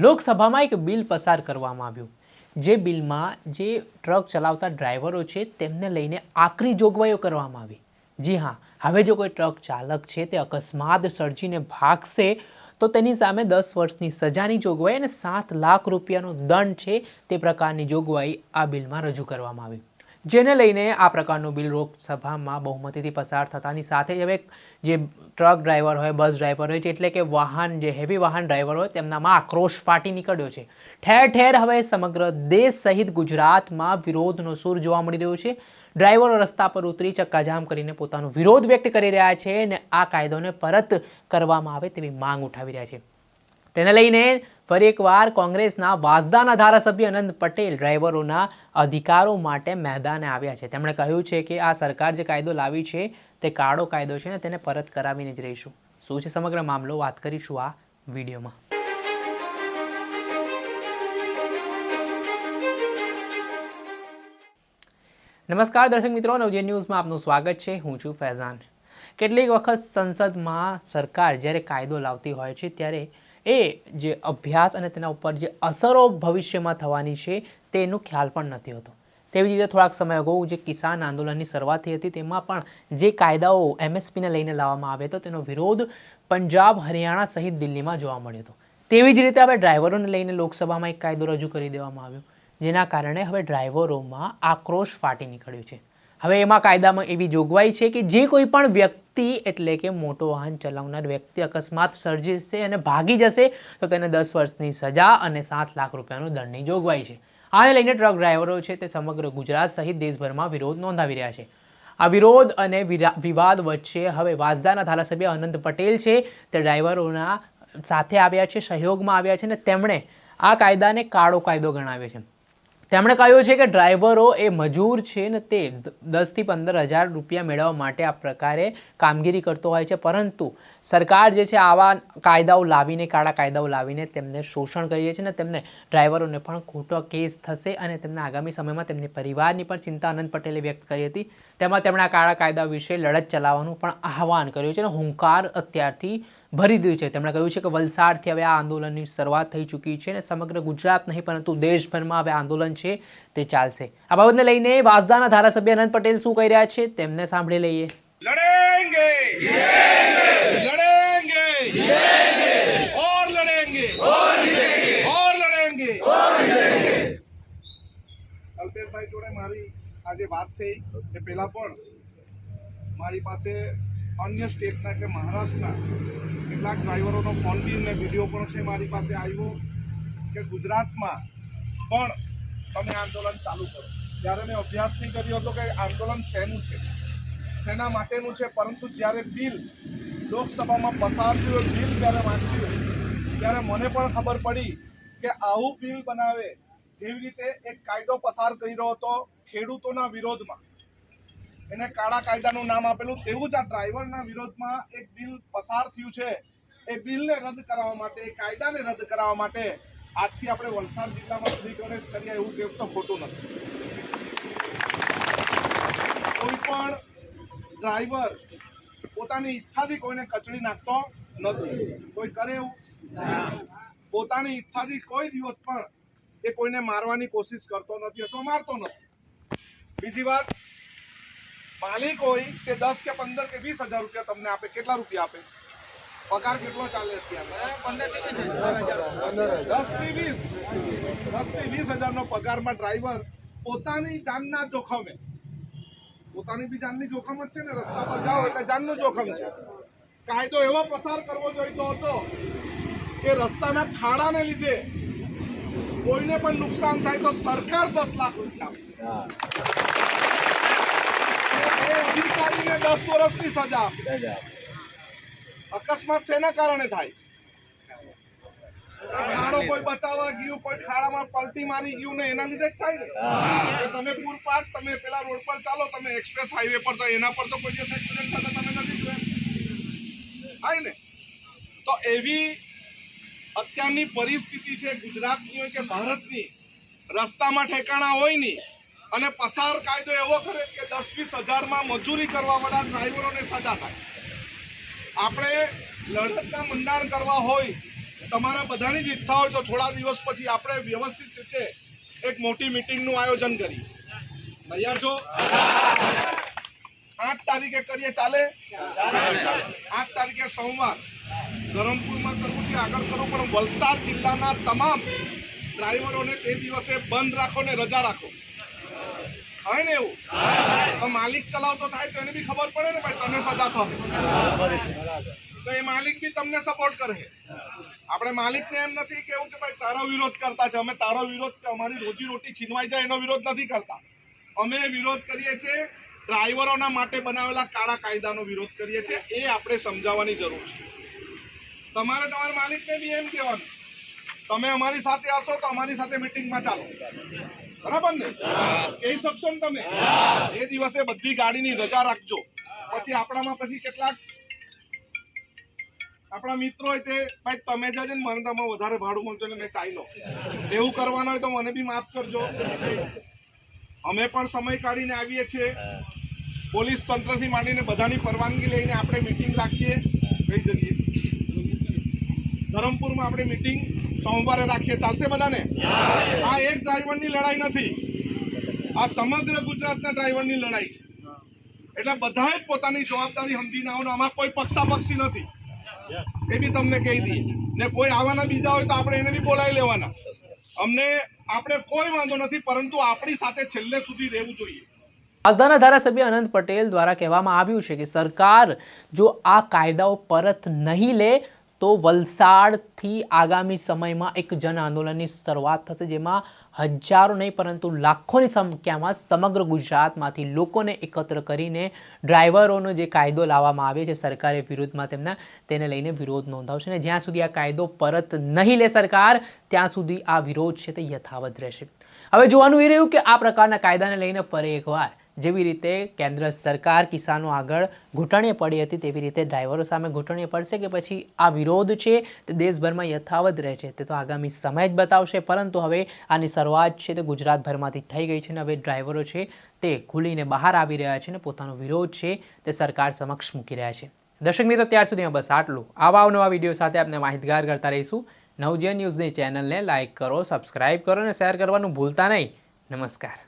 લોકસભામાં એક બિલ પસાર કરવામાં આવ્યું. જે બિલમાં જે ટ્રક ચલાવતા ડ્રાઈવરો છે, તેમને લઈને આકરી જોગવાઈઓ કરવામાં આવી. જી હા, હવે જો કોઈ ટ્રક ચાલક છે, તે અકસ્માત સર્જીને ભાગશે, તો તેની સામે દસ વર્ષની સજાની જોગવાઈ અને સાત લાખ રૂપિયાનો દંડ છે, તે પ્રકારની જોગવાઈ આ બિલમાં રજૂ કરવામાં આવી. જેને લઈને આ પ્રકારનું બિલ લોકસભામાં બહુમતીથી પસાર થતાની સાથે જ હવે જે ટ્રક ડ્રાઈવર હોય, બસ ડ્રાઈવર હોય છે એટલે કે વાહન, જે હેવી વાહન ડ્રાઈવર હોય, તેમનામાં આક્રોશ ફાટી નીકળ્યો છે. ઠેર ઠેર હવે સમગ્ર દેશ સહિત ગુજરાતમાં વિરોધનો સૂર જોવા મળી રહ્યો છે. ડ્રાઈવરો રસ્તા પર ઉતરી ચક્કાજામ કરીને પોતાનો વિરોધ વ્યક્ત કરી રહ્યા છે અને આ કાયદોને પરત કરવામાં આવે તેવી માંગ ઉઠાવી રહ્યા છે. તેને લઈને ફરી એકવાર કોંગ્રેસના વાસદાના ધારાસભ્ય અનંત પટેલ ડ્રાઈવરોના અધિકારો માટે મેદાને આવ્યા છે. તેમણે કહ્યું છે કે આ સરકાર જે કાયદો લાવી છે તે કાળો કાયદો છે ને તેને પરત કરાવીને જ રહીશું. શું છે સમગ્ર મામલો? વાત કરીશું આ વિડીયોમાં. નમસ્કાર દર્શક મિત્રો નવજે ન્યૂઝમાં આપનું સ્વાગત છે. હું છું ફૈઝાન. કેટલીક વખત સંસદમાં સરકાર જ્યારે કાયદો લાવતી હોય છે, ત્યારે એ જે અભ્યાસ અને તેના ઉપર જે અસરો ભવિષ્યમાં થવાની છે, તેનો ખ્યાલ પણ નથી હોતો. તેવી રીતે થોડાક સમય અગાઉ જે કિસાન આંદોલનની શરૂઆત થઈ હતી, તેમાં પણ જે કાયદાઓ એમએસપીને લઈને લાવવામાં આવ્યો હતો, તેનો વિરોધ પંજાબ, હરિયાણા સહિત દિલ્હીમાં જોવા મળ્યો હતો. તેવી જ રીતે હવે ડ્રાઈવરોને લઈને લોકસભામાં એક કાયદો રજૂ કરી દેવામાં આવ્યો, જેના કારણે હવે ડ્રાઈવરોમાં આક્રોશ ફાટી નીકળ્યો છે. હવે એમાં કાયદામાં એવી જોગવાઈ છે કે જે કોઈ પણ વ્યક્તિ એટલે કે મોટો વાહન ચલાવનાર વ્યક્તિ અકસ્માત સર્જશે અને ભાગી જશે, તો તેને દસ વર્ષની સજા અને સાત લાખ રૂપિયાનો દંડની જોગવાઈ છે. આને લઈને ટ્રક ડ્રાઈવરો છે તે સમગ્ર ગુજરાત સહિત દેશભરમાં વિરોધ નોંધાવી રહ્યા છે. આ વિરોધ અને વિવાદ વચ્ચે હવે વાસદાના ધારાસભ્ય અનંત પટેલ છે તે ડ્રાઈવરોના સાથે આવ્યા છે, સહયોગમાં આવ્યા છે અને તેમણે આ કાયદાને કાળો કાયદો ગણાવ્યો છે. તેમણે કહ્યું છે કે ડ્રાઈવરો એ મજૂર છે ને તે દસથી પંદર હજાર રૂપિયા મેળવવા માટે આ પ્રકારે કામગીરી કરતો હોય છે. પરંતુ સરકાર જે છે આવા કાયદાઓ લાવીને, કાળા કાયદાઓ લાવીને તેમને શોષણ કરીએ છે ને તેમને ડ્રાઈવરોને પણ ખોટો કેસ થશે અને તેમના આગામી સમયમાં તેમની પરિવારની પણ ચિંતા આનંદ પટેલે વ્યક્ત કરી હતી. તેમાં તેમણે આ કાળા કાયદા વિશે લડત ચલાવવાનું પણ આહવાન કર્યું છે અને હુંકાર અત્યારથી ભરી દીધું છે. તેમણે કહ્યું છે કે વલસાડથી હવે આ આંદોલનની શરૂઆત થઈ ચૂકી છે અને સમગ્ર ગુજરાત નહીં, પરંતુ દેશભરમાં હવે આંદોલન છે તે ચાલશે. આ બાબતને લઈને વાસદાના ધારાસભ્ય અનંત પટેલ શું કહી રહ્યા છે તેમને સાંભળી લઈએ. આજે વાત થઈ. એ પહેલા પણ મારી પાસે અન્ય સ્ટેટના કે મહારાષ્ટ્રના કેટલાક ડ્રાઈવરોનો ફોન બી ને વીડિયો પણ છે મારી પાસે આવ્યો કે ગુજરાતમાં પણ તમે આંદોલન ચાલુ કરો. જ્યારે મેં અભ્યાસ નહીં કર્યો હતો કે આંદોલન શેનું છે? શેના માટેનું છે? પરંતુ જ્યારે બિલ, લોકસભામાં પસાર થયું બિલ જ્યારે વાંચ્યું ત્યારે મને પણ ખબર પડી કે આવું બિલ બનાવે, જેવી રીતે એક કાયદો પસાર કર્યો હતો ખેડૂતોના વિરોધમાં. એને કાળા કાયદાનું નામ આપેલું. તેવું જ આ ડ્રાઈવરના વિરોધમાં એક બિલ પસાર થયું છે. એ બિલને રદ કરાવવા માટે, એ કાયદાને રદ કરાવવા માટે આજથી આપણે વલસાડ જિલ્લામાં ગણેશ કરીએ એવું કહેવું તો ખોટું નથી. કોઈ પણ ડ્રાઈવર પોતાની ઈચ્છાથી કોઈને કચડી નાખતો નથી. કોઈ કરે એવું? પોતાની ઈચ્છાથી કોઈ દિવસ પણ એ કોઈને મારવાની કોશિશ કરતો નથી અથવા મારતો નથી. બીજી વાત માલિક હોય તે દસ કે પંદર કે વીસ હજાર રૂપિયા તમને આપે, કેટલા રૂપિયા આપે? પગાર કેટલો ચાલે અત્યારે? દસથી વીસ. દસથી વીસ હજારનો પગારમાં ડ્રાઈવર પોતાની જાનના જોખમે. પોતાની બી જાનની જોખમ જ છે ને, રસ્તા પર જાઓ એટલે જાનનું જોખમ છે. કાયદો એવો પસાર કરવો જોઈતો હતો કે રસ્તાના ખાડાને લીધે કોઈને પણ નુકસાન થાય તો સરકાર દસ લાખ રૂપિયા અધિકારીને દસ વર્ષની સજા. અકસ્માત શેના કારણે થાય? ખાડો કોઈ બચાવવા ગયું કોઈ ખાડામાં પલટી મારી ગયું ને એના લીધે જ થાય ને? તમે પૂરપાટ તમે પેલા રોડ પર ચાલો તમે એક્સપ્રેસ હાઈવે પર તો એના પર તો કોઈ દિવસ એક્સિડન્ટ થતા તમે નથી જોયા. થાય ને? તો એવી અત્યારની પરિસ્થિતિ છે ગુજરાતની હોય કે ભારતની રસ્તામાં ઠેકાણા હોય નહીં. અને પસાર કાયદો એવો કરે કે દસ વીસ હજારમાં મજૂરી કરવા વાળા ડ્રાઈવરોને સજા થાય. આપણે લડતના મંડાણ કરવા હોય, તમારા બધાની જ ઈચ્છા હોય તો થોડા દિવસ પછી આપણે વ્યવસ્થિત રીતે એક મોટી મીટિંગનું આયોજન કરીએ. તૈયાર છો? આઠ તારીખે કરીએ, ચાલે? આઠ તારીખે સોમવાર. ધરમપુરમાં કરવું છે, આગળ કરો પણ વલસાડ જિલ્લાના તમામ ડ્રાઈવરોને તે દિવસે બંધ રાખો ને રજા રાખો. હોય ને એવું? માલિક ચલાવતો થાય, તો એને બી ખબર પડે ને ભાઈ તને સજા થશે તો એ માલિક બી તમને સપોર્ટ કરે. આપણે માલિકને એમ નથી કેવું કે ભાઈ, તારો વિરોધ કરતા છે. અમે તારો વિરોધ કે અમારી રોજી રોટી છીનવાઈ જાય એનો વિરોધ નથી કરતા. અમે વિરોધ કરીએ છીએ, ડ્રાઈવરોના માટે બનાવેલા કાળા કાયદાનો વિરોધ કરીએ છીએ. એ આપણે સમજાવવાની જરૂર છે. તમારે તમારા માલિકને બી એમ કહેવાનું. તમે અમારી સાથે આવશો તો અમારી સાથે મીટિંગમાં ચાલો. બરાબર ને? કહી શકશો ને તમે? એ દિવસે બધી ગાડીની રજા રાખજો. પછી આપણામાં પછી કેટલાક આપણા મિત્રો હોય તે, ભાઈ, તમે જજો ને મને તમે વધારે ભાડું મળતો એટલે મેં ચાલી લો એવું કરવાનું હોય તો મને બી માફ કરજો. અમે પણ સમય કાઢીને આવીએ છીએ. પોલીસ તંત્રથી માંડીને બધાની પરવાનગી લઈને આપણે મિટિંગ રાખીએ. કઈ જગ્યાએ? ધરમપુરમાં આપણે મીટિંગ સોમવારે રાખીએ. ચાલશે બધાને? આ એક ડ્રાઈવરની લડાઈ નથી. આ સમગ્ર ગુજરાતના ડ્રાઈવરની લડાઈ છે. એટલે બધાએ પોતાની જવાબદારી સમજીને આવો આમાં કોઈ પક્ષાપક્ષી નથી. એ બી તમને કહી દઈએ. ને કોઈ આવવાના બીજા હોય તો આપણે એને બી બોલાવી લેવાના. અમને આપણે કોઈ વાંધો નથી, પરંતુ આપણી સાથે છેલ્લે સુધી રહેવું જોઈએ. આજદાના ધારાસભ્ય અનંત પટેલ દ્વારા કહેવામાં આવ્યું છે કે સરકાર જો આ કાયદાઓ પરત નહીં લે તો વલસાડથી આગામી સમયમાં એક જન આંદોલનની શરૂઆત થશે, જેમાં હજારો નહીં, પરંતુ લાખોની સંખ્યામાં સમગ્ર ગુજરાતમાંથી લોકોને એકત્ર કરીને ડ્રાઈવરોનો જે કાયદો લાવવામાં આવ્યો છે સરકારે વિરોધમાં તેમના તેને લઈને વિરોધ નોંધાવશે અને જ્યાં સુધી આ કાયદો પરત નહીં લે સરકાર, ત્યાં સુધી આ વિરોધ છે તે યથાવત રહેશે. હવે જોવાનું એ રહ્યું કે આ પ્રકારના કાયદાને લઈને ફરી એકવાર જેવી રીતે કેન્દ્ર સરકાર કિસાનો આગળ ઘૂંટણીએ પડી હતી, તેવી રીતે ડ્રાઈવરો સામે ઘૂંટણીએ પડશે કે પછી આ વિરોધ છે તે દેશભરમાં યથાવત રહે છે. તે તો આગામી સમય જ બતાવશે, પરંતુ હવે આની શરૂઆત છે તે ગુજરાતભરમાંથી થઈ ગઈ છે અને હવે ડ્રાઈવરો છે તે ખુલીને બહાર આવી રહ્યા છે અને પોતાનો વિરોધ છે તે સરકાર સમક્ષ મૂકી રહ્યા છે. દર્શક મિત્રો, ત્યાર સુધીમાં બસ આટલું. આવા નવા વીડિયો સાથે આપણે માહિતગાર કરતા રહીશું. નવજીવન ન્યૂઝની ચેનલને લાઇક કરો, સબસ્ક્રાઇબ કરો અને શેર કરવાનું ભૂલતા નહીં. નમસ્કાર.